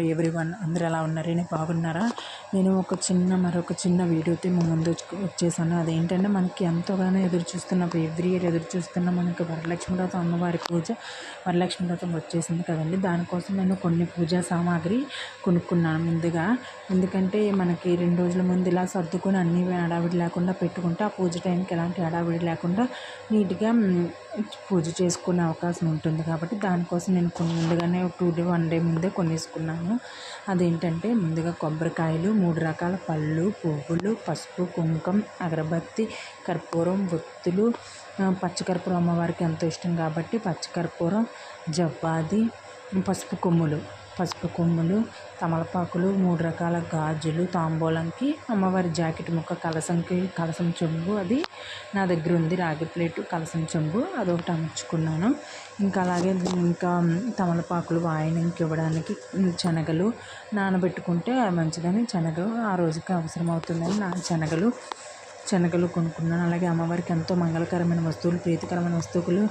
Every one అందరూ ఎలా ఉన్నారని బాగున్నారా? నేను ఒక చిన్న మరొక చిన్న వీడియోతో మీ ముందు వచ్చి- వచ్చేసాను. అదేంటంటే మనకి ఎంతోగానో ఎదురు చూస్తున్న ఎవ్రీ ఇయర్ ఎదురు చూస్తున్న మనకి వరలక్ష్మి వ్రతం అమ్మవారి పూజ వరలక్ష్మి వ్రతం వచ్చేసింది కదండి. దానికోసం నేను కొన్ని పూజా సామాగ్రి కొనుక్కున్నాను ముందుగా. ఎందుకంటే మనకి రెండు రోజుల ముందు ఇలా సర్దుకొని అన్ని హడావిడి లేకుండా పెట్టుకుంటే ఆ పూజ టైంకి ఎలాంటి హడావిడి లేకుండా నీట్గా పూజ చేసుకునే అవకాశం ఉంటుంది కాబట్టి దానికోసం నేను కొన్ని ముందుగానే టూ డే వన్ డే ముందే కొనేసుకున్నాను. అదేంటంటే ముందుగా కొబ్బరికాయలు మూడు రకాల పళ్ళు పువ్వులు పసుపు కుంకుమ అగరబత్తి కర్పూరం ఒత్తులు పచ్చకర్పూరం అమ్మవారికి ఎంతో ఇష్టం కాబట్టి పచ్చకర్పూరం జవ్వాది పసుపు కొమ్ములు. పసుపు కొమ్ములు తమలపాకులు మూడు రకాల గాజులు తాంబూలంకి అమ్మవారి జాకెట్ ముక్క కలసంకి కలసం చెంబు అది నా దగ్గర ఉంది రాగి ప్లేటు కలసం చెంబు అదొకటి అమర్చుకున్నాను. ఇంకా అలాగే ఇంకా తమలపాకులు వాయనంకి ఇవ్వడానికి శనగలు నానబెట్టుకుంటే మంచిదని శనగ ఆ రోజుకి అవసరం అవుతుందని నా శనగలు శనగలు కొనుక్కున్నాను. అలాగే అమ్మవారికి ఎంతో మంగళకరమైన వస్తువులు ప్రీతికరమైన వస్తువులు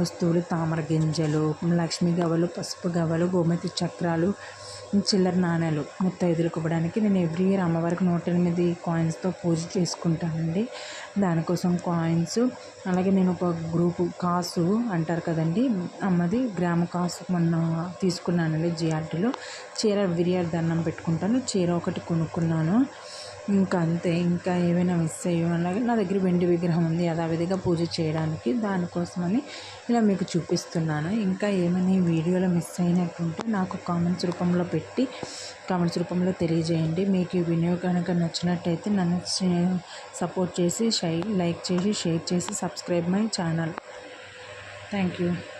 వస్తువులు తామర గింజలు లక్ష్మీ గవ్వలు పసుపు గవ్వలు గోమతి చక్రాలు చిల్లర నాణేలు ముత్తైదులకు ఇవ్వడానికి నేను ఎవ్రీ ఇయర్ అమ్మవారికి నూట ఎనిమిది కాయిన్స్తో పూజ చేసుకుంటానండి. దానికోసం కాయిన్స్ అలాగే నేను ఒక గ్రూపు కాసు అంటారు కదండి అమ్మది గ్రామ కాసు మొన్న తీసుకున్నానండి జిఆర్టీలో చీర ఎవ్రీ దండం పెట్టుకుంటాను. చీర ఒకటి కొనుక్కున్నాను. ఇంకా అంతే ఇంకా ఏమైనా మిస్ అయ్యో అలాగే నా దగ్గర వెండి విగ్రహం ఉంది యథావిధిగా పూజ చేయడానికి దానికోసమని ఇలా మీకు చూపిస్తున్నాను. ఇంకా ఏమైనా వీడియోలో మిస్ అయినట్టుంటే నాకు కామెంట్స్ రూపంలో పెట్టి కామెంట్స్ రూపంలో తెలియజేయండి. మీకు ఈ వీడియో కనుక నచ్చినట్టయితే నన్ను సపోర్ట్ చేసి షై లైక్ చేసి షేర్ చేసి subscribe my channel thank you